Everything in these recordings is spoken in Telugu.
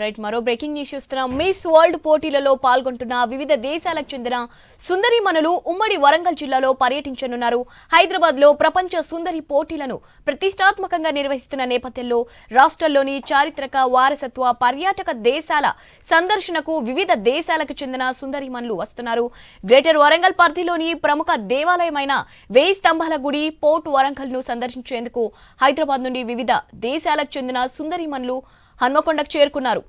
రైట్ మరో బ్రేకింగ్ న్యూస్ చూస్తున్నాం. మిస్ వరల్డ్ పోటీలలో పాల్గొంటున్న వివిధ దేశాలకు చెందిన సుందరిమణులు ఉమ్మడి వరంగల్ జిల్లాలో పర్యటించనున్నారు. హైదరాబాద్లో ప్రపంచ సుందరి పోటీలను ప్రతిష్టాత్మకంగా నిర్వహిస్తున్న నేపథ్యంలో రాష్ట్రంలోని చారిత్రక వారసత్వ పర్యాటక దేశాల సందర్శనకు వివిధ దేశాలకు చెందిన సుందరిమణులు వస్తున్నారు. గ్రేటర్ వరంగల్ పరిధిలోని ప్రముఖ దేవాలయమైన వేయి స్తంభాల గుడి పోర్ట్ వరంగల్ను సందర్శించేందుకు హైదరాబాద్ నుండి వివిధ దేశాలకు చెందిన సుందరిమణులు హన్మకొండకు చేరుకున్నారు.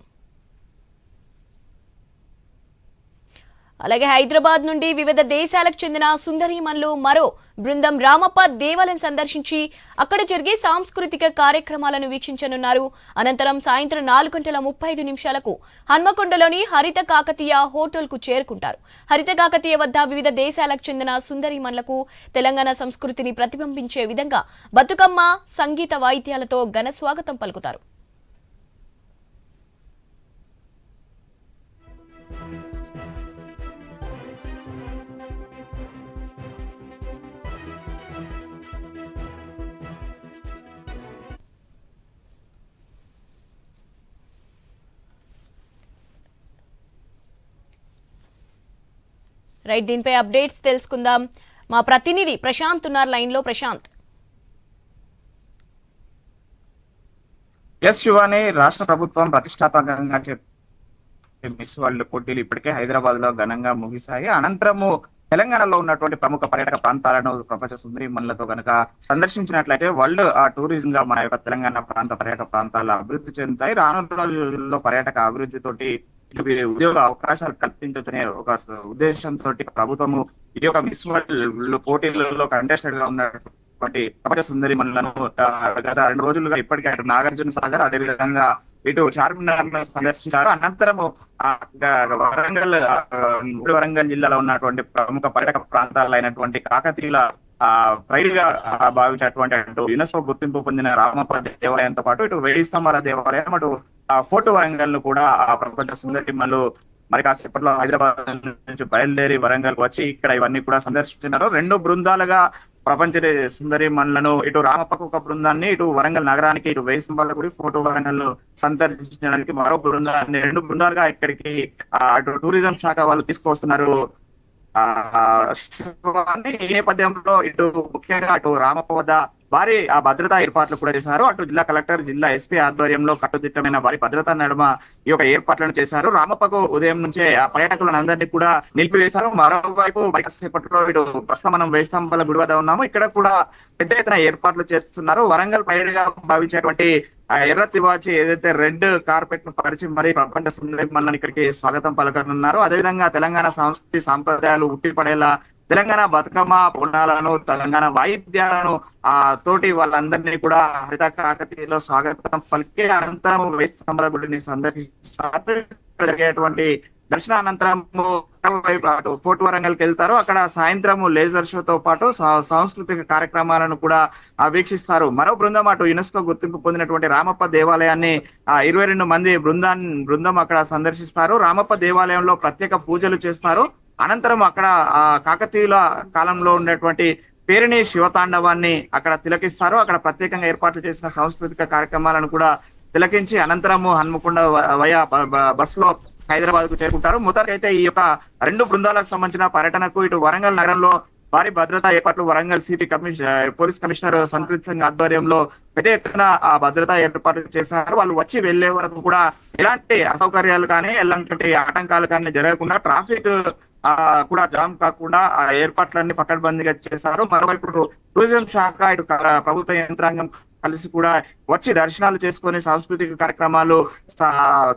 అలాగే హైదరాబాద్ నుండి వివిధ దేశాలకు చెందిన సుందరీమన్లు మరో బృందం రామప్ప దేవాలయం సందర్శించి అక్కడ జరిగే సాంస్కృతిక కార్యక్రమాలను వీక్షించనున్నారు. అనంతరం సాయంత్రం నాలుగు గంటల ముప్పై ఐదు నిమిషాలకు హన్మకొండలోని హరిత కాకతీయ హోటల్కు చేరుకుంటారు. హరిత కాకతీయ వద్ద వివిధ దేశాలకు చెందిన సుందరీమన్లకు తెలంగాణ సంస్కృతిని ప్రతిబింబించే విధంగా బతుకమ్మ సంగీత వాయిద్యాలతో ఘన స్వాగతం పలుకుతారు. రైట్ దీనిపై అప్డేట్స్ తెలుసుకుందాం. మా ప్రతినిధి ప్రశాంత్ ఉన్నారు లైన్లో ప్రశాంత్. ఎస్ శివాని రాష్ట్ర ప్రభుత్వం ప్రతిష్టాత్మకంగా చెప్పి మిస్ వరల్డ్ పోటీలు ఇప్పటికే హైదరాబాద్లో ఘనంగా ముగిశాయి. అనంతరము తెలంగాణలో ఉన్నటువంటి ప్రముఖ పర్యాటక ప్రాంతాలను ప్రపంచ సుందరి మనులతో కనుక సందర్శించినట్లయితే వరల్డ్ ఆ టూరిజం గా మన యొక్క తెలంగాణ ప్రాంత పర్యాటక ప్రాంతాలు అభివృద్ధి చెందుతాయి. రానున్న రోజుల్లో పర్యాటక అభివృద్ధితోటి ఉద్యోగ అవకాశాలు కల్పించనే ఒక ఉద్దేశంతో ప్రభుత్వము ఈ యొక్క మిస్ వరల్డ్ పోటీలలో కంటెస్టెడ్గా ఉన్నటువంటి ప్రపంచ సుందరి మనులను గత రెండు రోజులుగా ఇప్పటికే అటు నాగార్జున సాగర్ అదే విధంగా ఇటు చార్మినార్ను సందర్శించారు. అనంతరము వరంగల్ వరంగల్ జిల్లాలో ఉన్నటువంటి ప్రముఖ పర్యాటక ప్రాంతాలైనటువంటి కాకతీయుల ఆ ప్రైడ్గా భావించినటువంటి అటు యునెస్కో గుర్తింపు పొందిన రామప్ప దేవాలయంతో పాటు ఇటు వెయ్యి స్తంభాల దేవాలయం అటు ఆ ఫోర్ట్ వరంగల్ను కూడా ఆ ప్రపంచ సుందరిమలు మరి కాసేపట్లో హైదరాబాద్ నుంచి బయలుదేరి వరంగల్ వచ్చి ఇక్కడ ఇవన్నీ కూడా సందర్శించినారు రెండు బృందాలుగా ప్రపంచ సుందరి మనులను ఇటు రామప్పకు ఒక బృందాన్ని ఇటు వరంగల్ నగరానికి ఇటు వేయి స్తంభాల గుడి ఫోటో వరంగల్ సందర్శించడానికి మరో బృందాన్ని రెండు బృందాలుగా ఇక్కడికి అటు టూరిజం శాఖ వాళ్ళు తీసుకొస్తున్నారు ఆ శివాని ఈ నేపథ్యంలో ఇటు ముఖ్యంగా అటు రామపద భారీ ఆ భద్రతా ఏర్పాట్లు కూడా చేశారు. అటు జిల్లా కలెక్టర్ జిల్లా ఎస్పీ ఆధ్వర్యంలో కట్టుదిట్టమైన భారీ భద్రతా నడుమ ఈ యొక్క ఏర్పాట్లను చేశారు. రామప్పకు ఉదయం నుంచే ఆ పర్యాటకులను అందరినీ కూడా నిలిపివేశారు. మరోవైపు సేపట్లో ఇటు ప్రస్తుతం మనం వేస్తంభాల గుడి వద్ద ఉన్నాము. ఇక్కడ కూడా పెద్ద ఎత్తున ఏర్పాట్లు చేస్తున్నారు. వరంగల్ పైడిగా భావించేటువంటి ఆ ఎర్ర తివాచి ఏదైతే రెడ్ కార్పెట్ను పరిచి మరి ప్రపంచ సుందరి మల్లని ఇక్కడికి స్వాగతం పలకనున్నారు. అదేవిధంగా తెలంగాణ సంస్కృతి సాంప్రదాయాలు ఉట్టిపడేలా తెలంగాణ బతుకమ్మ బోనాలను తెలంగాణ వాయిద్యాలను ఆ తోటి వాళ్ళందరినీ కూడా హరిత కాకతీయలో స్వాగతం పలికే అనంతరం వేస్తంభల గుడిని సందర్శిస్తారు. జరిగేటువంటి అటు ఫోర్ట్ వరంగల్కి వెళ్తారు. అక్కడ సాయంత్రము లేజర్ షోతో పాటు సా- సాంస్కృతిక కార్యక్రమాలను కూడా వీక్షిస్తారు. మరో బృందం అటు యునెస్కో గుర్తింపు పొందినటువంటి రామప్ప దేవాలయాన్ని ఆ ఇరవై రెండు మంది బృందాన్ని బృందం అక్కడ సందర్శిస్తారు. రామప్ప దేవాలయంలో ప్రత్యేక పూజలు చేస్తారు. అనంతరం అక్కడ ఆ కాకతీయుల కాలంలో ఉన్నటువంటి పేరిణి శివతాండవాన్ని అక్కడ తిలకిస్తారు. అక్కడ ప్రత్యేకంగా ఏర్పాట్లు చేసిన సాంస్కృతిక కార్యక్రమాలను కూడా తిలకించి అనంతరము హన్మకొండ వయ వయా బ- హైదరాబాద్కు చేరుకుంటారు. మొత్తానికైతే ఈ యొక్క రెండు బృందాలకు సంబంధించిన పర్యటనకు ఇటు వరంగల్ నగరంలో భారీ భద్రతా ఏర్పాట్లు Warangal city commissioner police commissioner Sampreeth Singh ఆధ్వర్యంలో పెద్ద ఎత్తున ఆ భద్రతా ఏర్పాట్లు చేశారు. వాళ్ళు వచ్చి వెళ్ళే వరకు కూడా ఎలాంటి అసౌకర్యాలు కానీ ఎలాంటి ఆటంకాలు కానీ జరగకుండా ట్రాఫిక్ ఆ కూడా జామ్ కాకుండా ఆ ఏర్పాట్లన్నీ పట్టడబందీగా చేశారు. మరోవైపు టూరిజం శాఖ ఇటు ప్రభుత్వ యంత్రాంగం కలిసి కూడా వచ్చి దర్శనాలు చేసుకొని సాంస్కృతిక కార్యక్రమాలు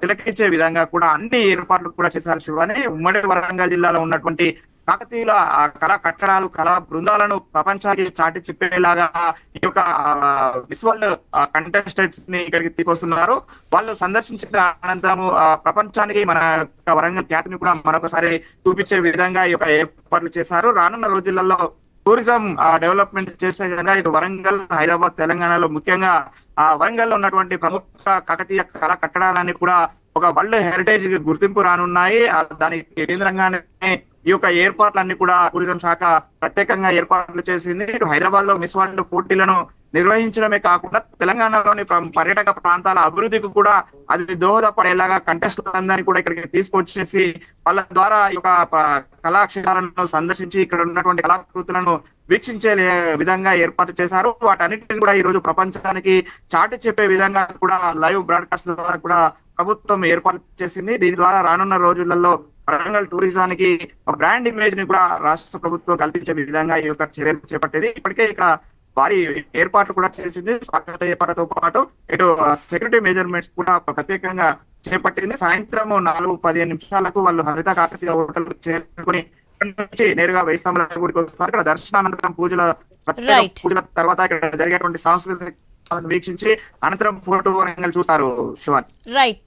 తిలకించే విధంగా కూడా అన్ని ఏర్పాట్లు కూడా చేశారు శివాని. ఉమ్మడి వరంగల్ జిల్లాలో ఉన్నటువంటి కాకతీయుల కళా కట్టడాలు కళా బృందాలను ప్రపంచానికి చాటి చెప్పేలాగా ఈ యొక్క విశ్వల్ కంటెస్టెంట్స్ని ఇక్కడికి తీసుకొస్తున్నారు. వాళ్ళు సందర్శించిన అనంతరము ఆ, ప్రపంచానికి మన యొక్క వరంగల్ ఖ్యాతిని కూడా మరొకసారి చూపించే విధంగా ఈ యొక్క ఏర్పాట్లు చేశారు. రానున్న రోజులలో టూరిజం డెవలప్మెంట్ చేస్తే కనుక ఇటు వరంగల్ హైదరాబాద్ తెలంగాణలో ముఖ్యంగా ఆ వరంగల్లో ఉన్నటువంటి ప్రముఖ కాకతీయ కళా కట్టడాలన్నీ కూడా ఒక వరల్డ్ హెరిటేజ్ గుర్తింపు రానున్నాయి. దానికి కేంద్రంగానే ఈ యొక్క ఏర్పాట్లన్నీ కూడా టూరిజం శాఖ ప్రత్యేకంగా ఏర్పాట్లు చేసింది. ఇటు హైదరాబాద్లో మిస్ వరల్డ్ పోటీలను నిర్వహించడమే కాకుండా తెలంగాణలోని పర్యాటక ప్రాంతాల అభివృద్ధికి కూడా అది దోహదపడేలాగా కంటెస్ట్ అందరినీ కూడా ఇక్కడికి తీసుకొచ్చేసి వాళ్ళ ద్వారా ఈ యొక్క కళాక్షేత్రాలను సందర్శించి ఇక్కడ ఉన్నటువంటి కళాకృతులను వీక్షించే విధంగా ఏర్పాటు చేశారు. వాటన్నిటిని కూడా ఈ రోజు ప్రపంచానికి చాటి చెప్పే విధంగా కూడా లైవ్ బ్రాడ్కాస్ట్ ద్వారా కూడా ప్రభుత్వం ఏర్పాటు చేసింది. దీని ద్వారా రానున్న రోజులలో వరంగల్ టూరిజానికి ఒక బ్రాండ్ ఇమేజ్ని కూడా రాష్ట్ర ప్రభుత్వం కల్పించే విధంగా ఈ యొక్క చర్యలు చేపట్టేది. ఇప్పటికే ఇక్కడ భారీ ఏర్పాట్లు కూడా చేసింది. స్వాగత ఏర్పాటుతో పాటు ఇటు సెక్యూరిటీ మెజర్మెంట్స్ కూడా ప్రత్యేకంగా చేపట్టింది. సాయంత్రం నాలుగు పదిహేను నిమిషాలకు వాళ్ళు హరిత కాకతీయ హోటల్ చేరుకుని నుంచి నేరుగా వెయ్యి స్తంభాల గుడికి వస్తారు. ఇక్కడ దర్శనానంతరం పూజల. పూజల తర్వాత ఇక్కడ జరిగేటువంటి సాంస్కృతిక వీక్షించి అనంతరం ఫోటో రంగాలు చూస్తారు శివాన్ రైట్